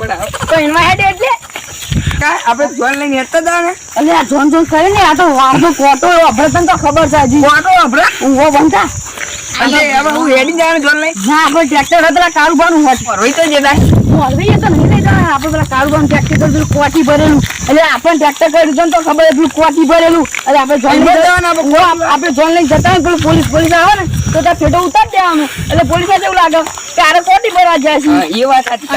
પડે પૈણવા હેડે એટલે? કાંઈ આપણે જોન લઈને હેઠતા હતા ને અલે આ જોન જોન કરે ને આ તો વાંધો કોટો અભરે તને તો ખબર છે હજી. કોટો આપણે ઊંઘો બનતા એટલે હવે હું હેડી જવાનું જોન લઈને. ના આપણે ટ્રેક્ટર હતા પેલા કાળુબાનું હોટ પરવાઈ તો જતા. મોરવી તો નહીં લઈ જવાના આપણે પેલા કાળુબાનું ટ્રેક્ટર પેલું કોટી ભરેલું. એટલે આપણે ટ્રેક્ટર કરી દીધું તો ખબર પેલું કોટી ભરેલું. એટલે આપણે જોન લઈ એમાં જવાના આપણે. જોન લઈને જતા પેલું પોલીસ પોલીસ આવે ને તો ત્યાં ફેટો ઉતાર દેવાનું. એટલે પોલીસ એવું લાગે કે આરે કોટી ભરવા જાય છે. એ વાત સાચી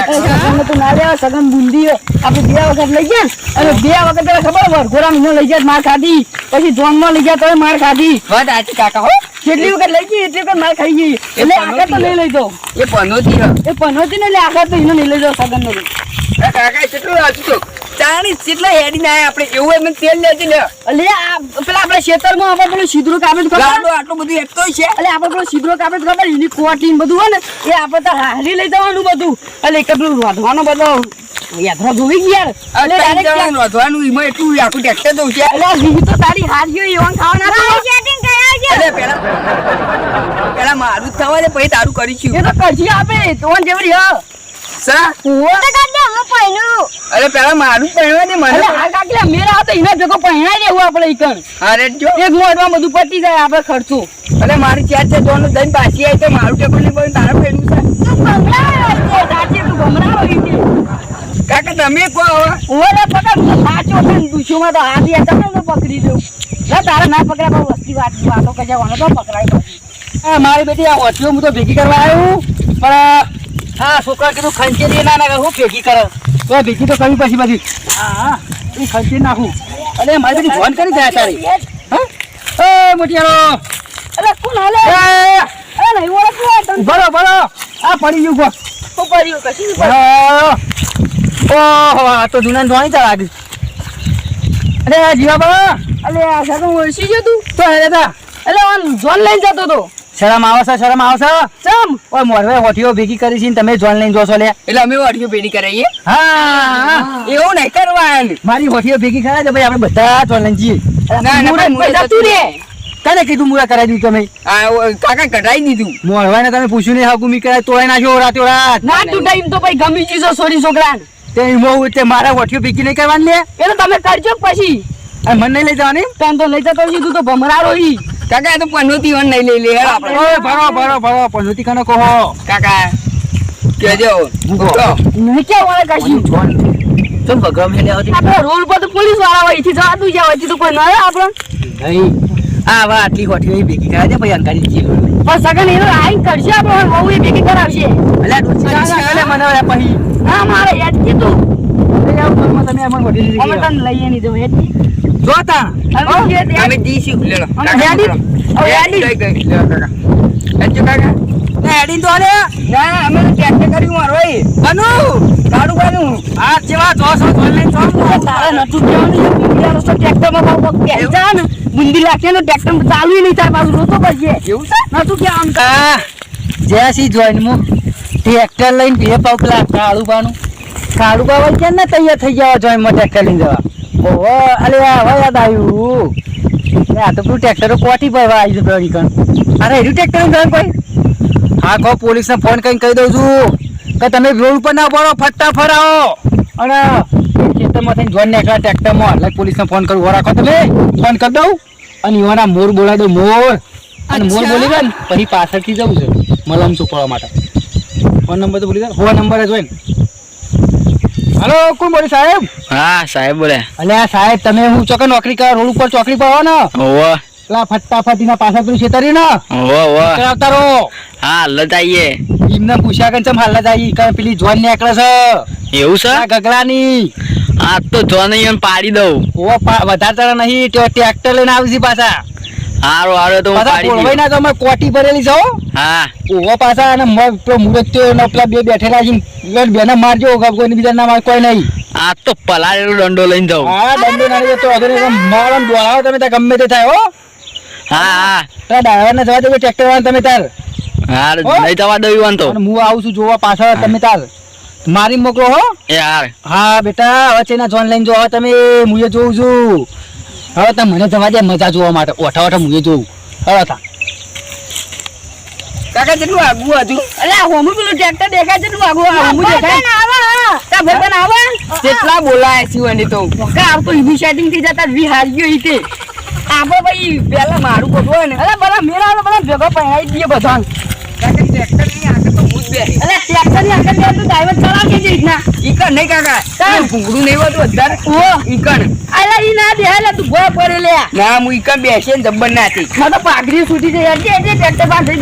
તો ના લેવા સગન બુંદી આપણે બે વખત લઈ ગયા અને બે વખત પેલા ખબર વરઘોડા મહિનો લઈ જાય માર ખાધી. પછી જોનમાં લઈ ગયા તો માર ખાધી. વાત સાચી કાકા હો. જેટલી વખત લઈ ગઈ એટલી વખત માર ખાઈ ગઈ. એટલે આગળ તો નહીં લઈ જાઓ. એ પનોતી. એ પનોતી ને એટલે આગળ તો એને નહીં લઈ જાઓ સગન નો કાકા કેટલું હતું તો ચાણી કેટલા હેડી ના આપણે એવું એમ તેલ લેતી લે. એટલે આ પેલા આપણે ખેતરમાં આપણે પેલું સીધરું કાપે તો આટલું બધું હેઠતો છે. એટલે આપણે પેલું સીધરો કાપે તો ખબર? એની કોટી બધું હોય ને એ આપણે તો હારી લઈ જવાનું બધું. એટલે એક પેલું બધો. યાત્રા જોવી ગયા આ એટલે ત્રણ direct જણાનું વધવાનું એમાં એટલું આખું ટ્રેક્ટર દઉં છે. એટલે રીત તો તારી હારીઓ એવા ખાવાના પેલા પેલા મારું જ થવા દે પછી તારું કરીશું એ તો કરજી આપે તો જેવડી હ. સા ઓવો અરે પેલા મારું જ દે મને આ કાકલા મેરા હતો એના ભેગો પહેણાઈ દેવું આપણે ઈકણ. અરે જો. એક મોઢમાં બધું પટી જાય આપણે ખર્ચું. અરે મારી ચાર ચાર જોવાનું દઈને પાછી આવી તો મારું ટેબલ નહીં પડ્યું તારે ફેરવું છે. તું ગમરા સાચે તું ગમરા હોય છે. કાકા તમે કહો હવે. ઓરે પકડ સાચો છે દુશ્મન તો હાથી હતા ને તો પકડી દઉં. લે તારા ના પકડ્યા પણ વસ્તી વાત વાતો કજા તો પકડાય મારી બેટી આ ઓટીઓ હું તો ભેગી કરવા આવ્યું પણ હા છોકરા કીધું ખંચેરી ના નાખે હું ભેગી કરે તો ભેગી તો કરવી પછી બધી. હા હા એ ખંચેરી નાખું અરે મારી બધી ફોન કરી જાય તારી. હા? એ મોટિયારો. અરે કોણ હાલે? એ, અરે નહીં ઓળખું બરો બરો આ પડી ગયું ઊભો. તો પડ્યું કશું ઓહો આ તો જૂના જોણી તાર લાગે અરે જીવા બા અરે આ સાતો ઓળખી ગયો તું? તો હેરે તા. એટલે ઓન જોન લઈને જતો તો. શરમ આવશે શરમ આવે છે? ચમ ઓય મોરવે હોઠીઓ ભેગી કરી છે તમે જોન લઈને જોશો લે. એટલે અમે વાડીઓ ભેગી કરાવીએ હા. એવું નહીં કરવાનું. મારી હોઠીઓ ભેગી કરાય તો ભાઈ આપણે બધા જોન લઈને જઈએ. તું રે. તને કીધું મુરા કરાવી દીધું તમે. કાકા કઢાઈ દીધું. મોરવાને તમે પૂછ્યું નહીં હાકુ મી કરાય તોય નાખ્યો રાતો રાત. ના તું ટાઈમ તો ભાઈ ગમી ચીજો સોરી છોકરા. તે ઈમો તે મારા હોઠીઓ ભેગી નહીં કરવાની લે. એટલે તમે કરજો પછી. મને નહીં લઈ જવાની? તને તો લઈ જતો તું તો ભમરારો ઈ. કાકા તો પનોતી વન નહીં લઈ લે આપણે ઓય ભરો ભરો ભરો પનોતી કને કહો. કાકા કેજો. મૂકો. તો નહીં ક્યાં વળે કશું ચલ બગમ હેલે આવતી આપણે રોડ પર તો પોલીસવાળા હોય એથી જવાતું જાય હોય તો કોઈ ના આવે આપણે. નહીં. આ વા આટલી હોઠીઓ હોય ભેગી કરાજે પછી અંકારી જી પણ સગન એનો આઈ કરશે આપણે બહુ એ ભેગી કરાવશે. એટલે ડોસી એટલે મને પછી. હા મારે યાદ કીધું એટલે આવું તમે અમને હોઠી અમે દીધી તને લઈએ નહીં જો યાદ જોતા. અમે કાકા ને હેડીન તો ના અમે તો ટ્રેક્ટર કર્યું મારો એ બનુ. આ જેવા જોઈ લઈને જોમ તારે નતું કહેવાનું છે? રસ્તો પહેરી ને. બુંદી લાગે ને ટ્રેક્ટર ચાલુ નહીં થાય પાછું રોતો પડશે એવું? છે નતું કે આમ કા જેસી જોઈન મુ ટ્રેક્ટર લઈને બે પાવ પેલા કાળુ પાનું કાળુ કેમ ને તૈયાર થઈ જવા જોઈનમાં ટ્રેક્ટર લઈને જવા? ઓહો અલે આ હવે યાદ આવ્યું. આ તો પેલું ટ્રેક્ટર કોઠી ભરવા આવી છે કણ. અરે એનું ટ્રેક્ટર કોઈ હા કહો પોલીસને ફોન કરીને કહી દઉં છું. કે તમે રોડ ઉપર ના પડો ફટતા ફરાવો. અને ખેતરમાં થઈને જોઈને નીકળ્યા ટ્રેક્ટરમાં એટલે પોલીસને ફોન કરું. રાખો તમે ફોન કરી દઉં. અને યુવાના મોર બોલાવી દઉં મોર. અને મોર બોલી ગયા ને પછી પાછળથી જવું છે મલમ ચૂકવા માટે. ફોન નંબર તો ભૂલી ગયા ફોન નંબર જ હોય ને. હલો કોણ બોલે સાહેબ? હા સાહેબ બોલે. અલે આ સાહેબ તમે હું ચોકે નોકરી કરો રોડ ઉપર ચોકડી પર હો ને ઓવો પેલા ફટાફટીના પાછળ પેલું છેતરી ને? ઓવો ઓવો કરાવતા રહો. હા હાલ જ આવીએ એમને પૂછ્યા કે ચમ હાલ જ કે પેલી જોન નીકળે છે? એવું છે? આ ગગલાની આ તો જોન પાડી દઉં. ઓ પા- વધારે તારા નહીં તે ટ્રેક્ટર લઈને આવી છે પાછા. હારો હારો તો હું પાછા દઉં ના તમે કોટી ભરેલી છો હા. ઓવા પાછા અને મ- પેલો મુરત્યો ને પેલા બે બેઠેલા છે. બેને મારજો કોઈ બીજા ના માર કોઈ નહીં. આ તો પલાળેલો દંડો લઈને જાઉં. હા દંડો નાની જતો હતો ને મારો દોડાવો તમે ત્યાં ગમે તે થાય હો. હા હા. તારા ડાયવર ને જવા દે ટ્રેક્ટર વાળા તમે તાર. હા હો? નહીં જવા દઉં વાંધો અને હું આવું છું જોવા પાછળ તમે તાર. મારી મોકલો હો. યાર હા બેટા હવે તેના જોન લઈને જો હવે તમે મુએ જોઉં છું. હવે તમે મને જવા દે મજા જોવા માટે. ઓઠા ઓઠા મુએ જોઉં. હવે તા. કાકા કેટલું આગું હતું અરે હોમું પેલું ટ્રેક્ટર દેખાય છે તું હોમું દેખાય. તા ભગવાન આવે. કેટલા બોલાય છે અને તો. કા આવ તો ઈવી સેટિંગ થઈ જતા વી હારી ગયો ઈતે આપણે ભાઈ પેલા મારું બધું ને. અરે બરા મેરા તો બધા ભેગો પહેરાઈ દઈએ બધાને. કાકા ટ્રેક્ટરની આગળ તો હું જ બેસી અરે ટ્રેક્ટરની આગળ તો તું ડ્રાઈવર ચલાવ કે જે રીતના. ઈકણ નહીં કાકા? ભૂંગળું નહીં હોતું વધારે ઈકણ. અરે ઈ ના દે લે તું ગોળ પડે લે ના હું ઈકણ બેસે ને જબ્બર નાથી માં તો પાઘડી છૂટી જાય એટલે એટલે ટ્રેક્ટર પાસે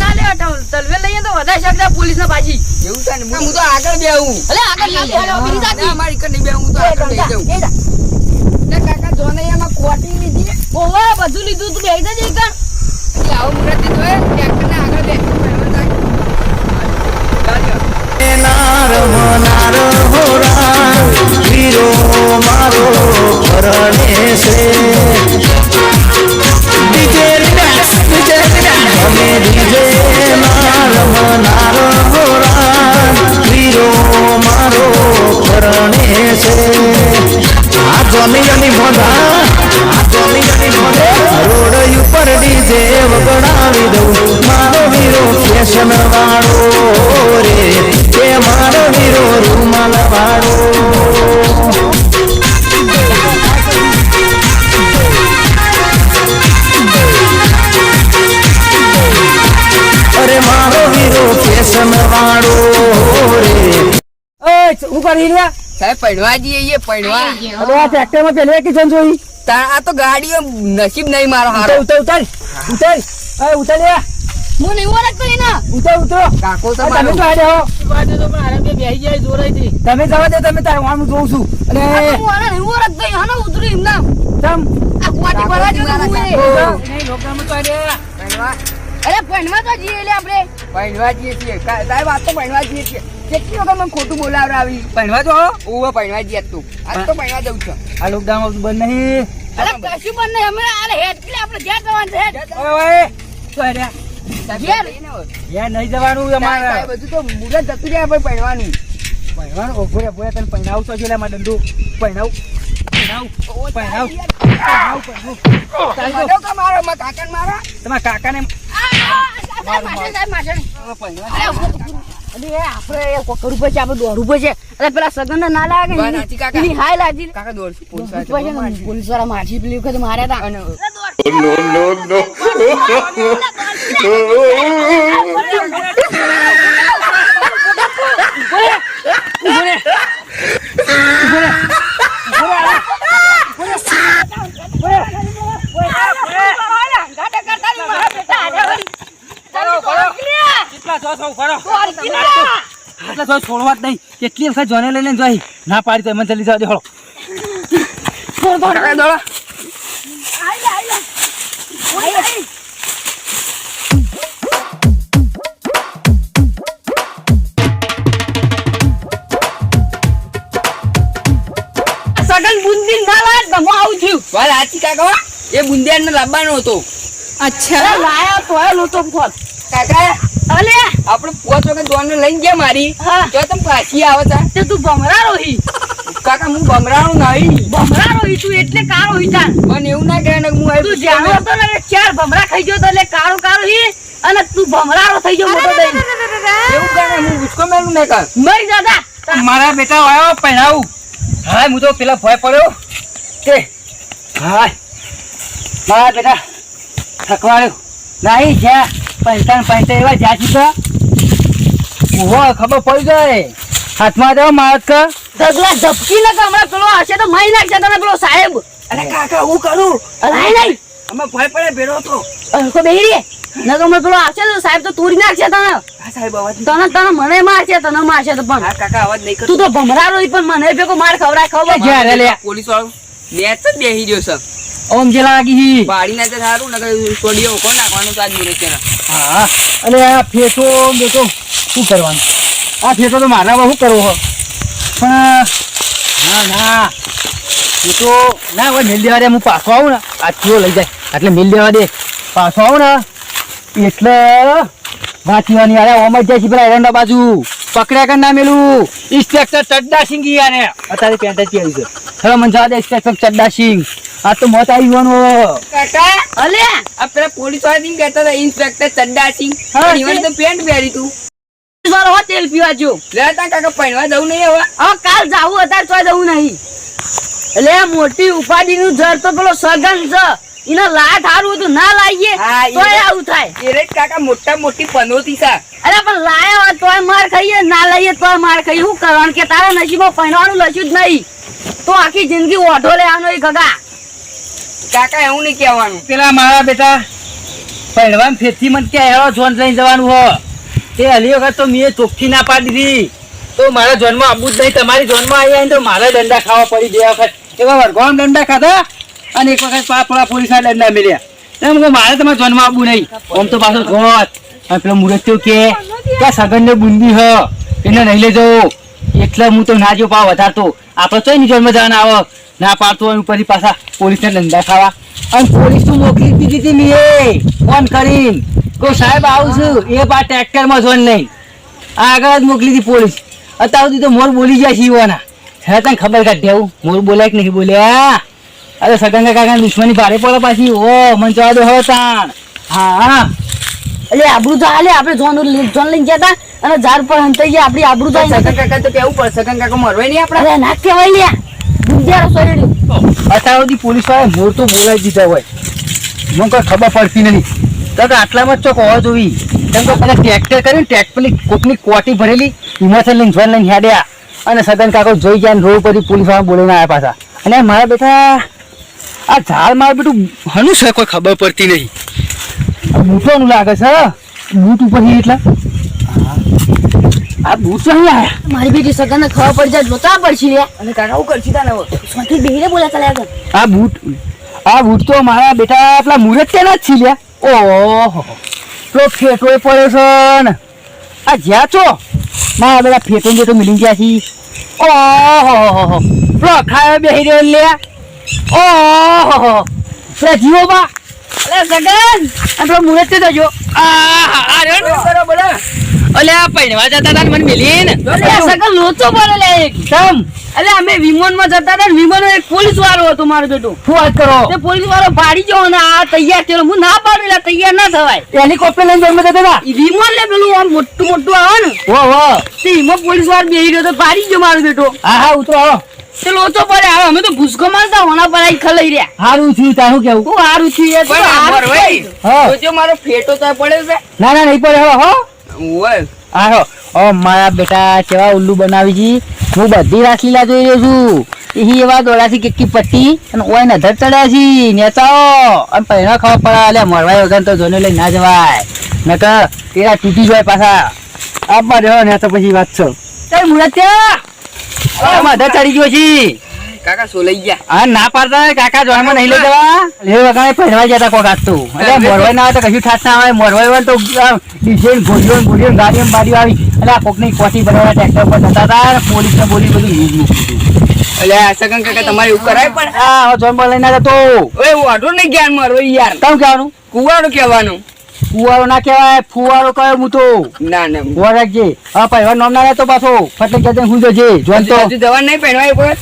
ના વધારે શકતા પોલીસ ને પાછી. એવું ને હું તો આગળ બેહું. આગળ ના ના, નહીં બેહું તો આગળ લઈ જાઉં. એ જા. ને કાકા જોને એમાં ખોટી લીધી. ઓવા બધું લીધું તું બેહી જજે એટલે આવું મુરત દીધું ટ્રેક્ટર ને આગળ બેસી મારો પરણે કરી રહ્યા? સાહેબ પડવા જઈએ છીએ, પૈણવા હવે આ ટ્રેક્ટરમાં પેલે કે જન જોઈ. તા- આ તો ગાડીઓ નસીબ નહીં મારો હારો. ઉતર ઉતર. ઉતર. અરે ઉતર લે હું નહીં ઓળખતો એના ઉતર ઉતરો. કાકો તમે તમારો તો આડે હો તમે જવા દે તમે તાર હું જોઉં છું. અને તમ આ કુવાટી ભરા જો તો હું એ. પૈણવા અરે પણમાં તો જઈએ લે આપણે. પૈણવા જઈએ છીએ. સાહેબ આ તો ભણવા જઈએ છીએ. કેટલી વખત મને ખોટું બોલાવડાવી પહેણવા જો ઓવે પૈણવા જઈએ તું આજ તો પહેણવા જઉં છું આ લોકડાઉન બંધ નહીં અરે કશું બંધ નહીં અમે અરે હેડ કે આપણે જ્યાં જવાનું છે ઓય ઓય હેડ્યા? ઘેર નહીં જવાનું અમારે બધું તો મુરત જતું જાય પણ પૈણવાનું પહેરવાનું ઓઘો રે ભોય તને પહેરાવું તો છે મારા દંડુ પહેરાવ મારો કે મારા તમારા કાકાને આ, અરે, આપણે કોક કરવું પડશે, આપણે દોડવું પડશે. અરે, પેલા સગનને ના લાગે વાત કાકા. એની હાય લાગી. કાકા દોડશું પોલીસ ને, પોલીસવાળા માછી પેલી વખત માર્યા હતા. અને કેટલા છો છો ફરો છો છોડવા જ નહીં. કેટલી વખત જોને લઈને જોઈ. ના પાડી તો એમ જલ્દી જવા દે હળો. સગન બુંદી ના ગમો આવું થયું સાચી કાકા એ બુંદિયાને લાવવાનો હતો. અચ્છા. લાયા તો નહોતો ફોન. કાકા આપણે પોચ વખત દોડને લઈને ગયા મારી. તો તમે પાછી આવે તા. તે તું ભમરા રોહી કાકા હું ભમરાણું નહીં. ભમરા રોહી તું એટલે કાળો હી તાર. મને એવું ના કહે હું તું જાણો તો ને ચાર ભમરા ખાઈ ગયો તો એટલે કાળો કાળો હી અને તું ભમરારો થઈ ગયો મોટો દઈ એવું કહે હું ઉસકો મેલું ને કર મરી દાદા મારા બેટા આવ્યો પહેરાવું. હા હું તો પેલા ભય પડ્યો. કે હા મારા બેટા થકવાડ્યો. નહીં જ્યાં. પૈસા પૈસા એવા જ્યાં ઓહો ખબર પડી ગઈ હાથમાં દેવો મારત કર ઢગલા ધબકી ને હમણાં પેલો હશે તો મારી નાખશે તમે પેલો સાહેબ. અરે કાકા હું કરું? અરે નહીં. અમે ભય પડે ભેરો તો તો બેહી ના તો હમણાં પેલો આવશે તો સાહેબ તો તોડી નાખશે તને. સાહેબ અવાજ તને તને મને મારશે તને મારશે તો પણ. કાકા અવાજ નહીં તું તો ભમરારો ઈ પણ મને ભેગો માર ખવડાય ખબર જ્યારે લે. પોલીસ વાળો મેચ જ બેહી ગયો છે. ઓમ જે લાગી હી. બાળી ના સારું ને છોડીઓ કોણ નાખવાનું તો આજ મિનિટ હા. અને આ ફેટો બેટો શું કરવાનું? આ ફેટો તો મારા શું કરવો હો. પણ ના ના. એ તો ના હોય મેલ દેવા દે હું પાછો આવું ને. આ ચીઓ લઈ જાય. એટલે મેલ દેવા દે. પાછો આવું ને. એટલે વાંચવાની અરે ઓમ જ જાય છે પેલા એરંડા બાજુ. પકડ્યા કર ના મેલું? ઇન્સ્પેક્ટર ચડ્ડા સિંહ આને અત્યારે પેન્ટ પહેરી છે હવે મને જવા દે ઇન્સ્પેક્ટર ચડ્ડા સિંહ આ તો મોત આવી ગયો કાકા? અલે! આ પેલા પોલીસવાળા નહીં કહેતા હતા ઇન્સ્પેક્ટર ચડ્ડા સિંહ. હા, ઈવન તો પેન્ટ પહેરી તું. વાળો હો તેલ પીવા જો લે તા કાકા પહેરવા જવું નહીં હવે? હા કાલ જાવું અત્યારે તો જવું નહીં. એટલે મોટી ઉપાડી નું જર તો પેલો સગન છે. એના લાટ હારું હતું ના લાવીએ હા, ઈ આવું થાય. એરે કાકા મોટા મોટી પનોતી સા અરે પણ લાયો તોય માર ખાઈએ ના લઈએ તોય માર ખાઈએ. શું કરવાનું કે તારા નસીબો પહેરવાનું લખ્યું જ નહીં? તો આખી જિંદગી ઓઢો લેવાનો એ ગગા કાકા એવું નહીં કહેવાનું. પેલા મારા બેટા પહેરવાન ફેરથી મને ક્યાં હેરો જોન લઈને જવાનું હો. તે હલી વખત તો મેં ચોખ્ખી ના પાડી દીધી. તો મારા જોનમાં આવવું જ નહીં. તમારી જોનમાં આવી આવીને તો મારે દંડા ખાવા પડી બે વખત. એવા વરઘોણ દંડા ખાધા અને એક વખત પાપડા પોલીસના દંડા મળ્યા. એમ કે મારે તમારા જોનમાં આવવું નહીં. આમ તો પાછો ગોત અને પેલો મુરત કે કે સગન ને બુંદી હ, એને નહીં લેજો. એટલે હું તો ના જો પાવ વધારતો. આપણે તો એની જોનમાં જવાના આવો. ના પાડતો હોય પછી પાછા પોલીસને ધંધા ખાવા. અને પોલીસ તું મોકલી દીધી હતી મેં. ફોન કરીને. કહું સાહેબ આવું છું. એ પા ટ્રેક્ટરમાં જોન નહીં. આગળ જ મોકલી હતી પોલીસ. અત્યાર સુધી તો મોર બોલી ગયા છે ઈવાના. હે તને ખબર કાઢ દેવું મોર બોલાય કે નહીં બોલ્યા? અરે સગન કાકા દુશ્મની ભારે પડે પાછી. ઓ મને જવા દો હવે તાણ. હા એટલે આબરૂ તો હાલે. આપણે જોન જોન લઈને ગયા તા અને ઝાડ પર હંતાઈ ગયા. આપણી આબરું તો સગન કાકા તો કેવું પડે? સગન કાકા મરવાય નહીં આપણે? ના નાખ કહેવાય લ્યા. ગુંજિયા રસોઈ અત્યાર પોલીસવાળા તો બોલાવી દીધા હોય. મને કોઈ ખબર પડતી નથી. તો આટલામાં ચોક હોવા જોવી કેમ કે પેલા ટ્રેક્ટર કરીને ટ્રેક્ટર પેલી કોકની કોટી ભરેલી, હિમાચલ લઈને હેડ્યા. અને સદન કાકો જોઈ ગયા રોડ પરથી પોલીસવાળા આવ્યા પાછા. અને મારા બેટા, આ ઝાડ મારું બેટું હનું કોઈ ખબર પડતી નહીં બૂટોનું લાગે છે બૂટ ઉપર એટલે. આ બૂટ તો અહીં મારી બેટી સગાને ખબર પડી જાય જોતા પડશે રે અને કાકા હું કરશી તાને હવે. સ્વાથી બેહીને બોલા ચાલ્યા આગળ. આ બૂટ આ બૂટ તો મારા બેટા પેલા મુરત તેના જ છી લ્યા. ઓહો. તો ફેટો એ પડ્યો છે ને. આ જ્યાં છો? મારા બેટા ફેટો ને બેટો મિલી ગયા છે. ઓહો. પેલો ખાયો બેહી રહ્યો લે ઓહો. પેલા જીવો બા. અલે ગગન. આ પેલો મુરત તે જો. રે બોલો અલ્યા પૈણવા જતા હતા મને મિલી ને લોચો પડે લે એક. સમ અરે અમે વિમાનમાં જતા હતા ને એક પોલીસ વાળો હતો મારો બેટો. શું વાત કરો? તે પોલીસ વાળો ભાડી ગયો ને આ તૈયાર થયેલો. હું ના પાડું એટલે તૈયાર ના થવાય. હેલિકોપ્ટર લઈને જન્મ જતા હતા વિમાન લે પેલું આમ મોટું મોટું આવે ને. ઓ હો તે એમાં પોલીસ વાળો બેહી રહ્યો તો ભાડી ગયો મારો બેટો. હા હા ઉતરો આવો. તે લોચો પડે હવે અમે તો ભૂસકો મારતા હોના પર આઈ ખલાઈ રહ્યા. સારું થયું તારું કેવું હું હારું છું યાર પણ હારું છું. હા. મારો ફેટો તો પડે છે. ના ના નહીં પડે હવે હો. આહો ઓ મારા બેટા કેવા ઉલ્લુ બનાવી છી હું બધી રાસલીલા જોઈ રહ્યો છું. ઈ એવા દોડા છે કેકી પટ્ટી અને ઓય નધર ચડ્યા છી. નેતાઓ અને પહેલા ખબર પડે એટલે મરવાય વગર તો જોને લઈ ના જવાય. નકર તેરા તૂટી જાય પાછા. આપવા રહ્યો ને તો પછી વાત છો. કઈ મુરત ધર ચડી ગયો છી. કાકા સોલાઈ ગયા? આ ના પાડતા કાકા જોવામાં નહીં લઈ જવા લે વગાડે પહેરવા જતા કોક આજ એટલે મોરવાઈ ના આવે તો કશું થાત ના આવે મોરવાઈ હોય તો ડિઝાઇન ગોળીઓ ને ગોળીઓ ને ગાડીઓ બાડીઓ આવી. એટલે આ કોકની કોઠી બનાવવા ટ્રેક્ટર પર જતા હતા પોલીસ ને બોલી બધું યુઝ મૂકી એટલે સગન કાકા તમારે એવું કરાય પણ? હા જોન લઈને આવ્યો તો. ઓય વાઢો નહીં જ્ઞાન મારો યાર. કેમ કહેવાનું? કુવાડો કહેવાનું. ફુવારો ના કહેવાય ફુવારો કયો હું તો. ના ના. ગોળ રાખજે. હા પહેરવા નોમ ના તો પાછો. ફટલે કે હું જજે. જોન તો. હજુ જવાન નહીં પહેરવાય પર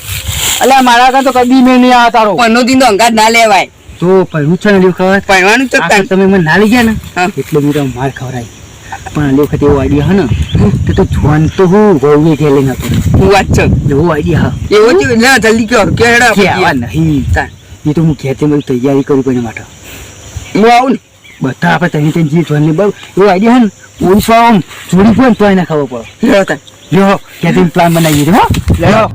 એટલે મારા કા તો કદી મેં નહીં આવે તારો. પન્નો દિન તો અંગાત ના લેવાય. તો પણ છે ને લ્યો ખબર? પહેરવાનું તો આ તમે મને ના લઈ ગયા ને. એટલે મેં તો માર ખવરાય પણ આ વખત એવો આઈડિયા હે ને તો તો જોન તો હું વહુએ કે લઈને હતો હું વાત છે. એવો આઈડિયા હા. એવો જ લે જલ્દી કયો કે હેડો કે આવા નહીં. એ તો હું ખેતી મારી તૈયારી કરી કોઈ માટે. હું આવું ને. બધા આપણે તને તને જીત જોન ને બહુ એવો આઈડિયા હે ને પોલીસ વાળો આમ જોડી પણ તો એને ખબર પડે. લ્યો. લ્યો ખેતી પ્લાન બનાવીએ હો. લ્યો.